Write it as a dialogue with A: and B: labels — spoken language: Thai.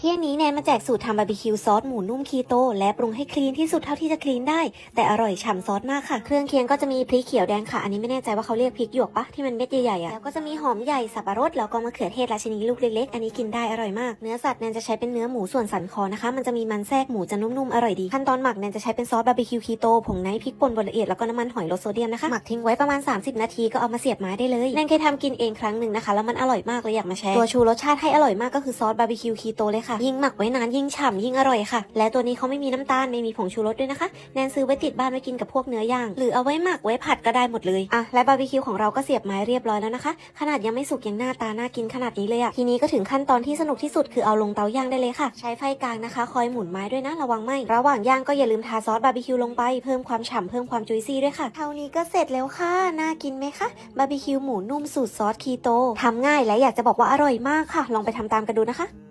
A: เที่ยงนี้แนนมาแจกสูตรทำบาร์บีคิวซอสหมูนุ่มคีโต และปรุงให้คลีนที่สุดเท่าที่จะคลีนได้ แต่อร่อยฉ่ำซอสมากค่ะ เครื่องเคียงก็จะมีพริกเขียวแดงค่ะ อันนี้ไม่แน่ใจว่าเขาเรียกพริกหยวกปะที่มันเม็ดใหญ่ๆอะแล้วก็จะมีหอมใหญ่สับปะรดแล้วก็มะเขือเทศราชินีลูกเล็กๆอันนี้กินได้อร่อยมาก เนื้อสัตว์แนนจะใช้เป็นเนื้อหมูส่วนสันคอนะคะมันจะมีมันแทรกหมูจะนุ่มๆอร่อยดีขั้นตอนหมักแนนจะใช้เป็นซอสบาร์บีคิวคีโตผงไนท์พริกป่นบดละเอียดแล้วก็น้ำมันหอยลดโซเดียมนะคะหมักทิ้งไว้ประมาณ 30 นาทีก็เอามาเสียบไม้ได้เลยแนนเคยทำกินเองครั้งหนึ่งนะคะแล้วมันอร่อยมากเลยอยากมาแชร์ตัวชูรสชาติให้อร่อยมากก็คือซอสบาร์บีคิวคีโตเลยค่ะ ยิ่งหมักไว้นานยิ่งฉ่ำยิ่งอร่อยค่ะ และตัวนี้เขาไม่มีน้ำตาลไม่มีผงชูรสด้วยนะคะ แนนซื้อไว้ติดบ้านไว้กินกับพวกเนื้อย่าง หรือเอาไว้หมักไว้ผัดก็ได้หมดเลยอะและบาร์บีคิวของเราก็เสียบไม้เรียบร้อยแล้วนะคะ ขนาดยังไม่สุกยังหน้าตาน่ากินขนาดนี้เลยอะทีนี้ก็ถึงขั้นตอนที่สนุกที่สุดคือเอาลงเตาย่างได้เลยค่ะ ใช้ไฟกลางนะคะ คอยหมุนไม้ด้วยนะระวังไหมระหว่างย่างก็อย่าลืมทาซอสบาร์บีคิวลงไปเพิ่มความฉ่ำเพิ่มความจุยซี่ด้วยค่ะเท่านี้ก็เสร็จแล้วค่ะน่ากินไหมคะบาร์บีคิวหมูนุ่มสูตรซอสคีโตทำง่ายและอยากจะบอกว่าอร่อยมากค่ะ ลองไปทำตามกันดูนะคะ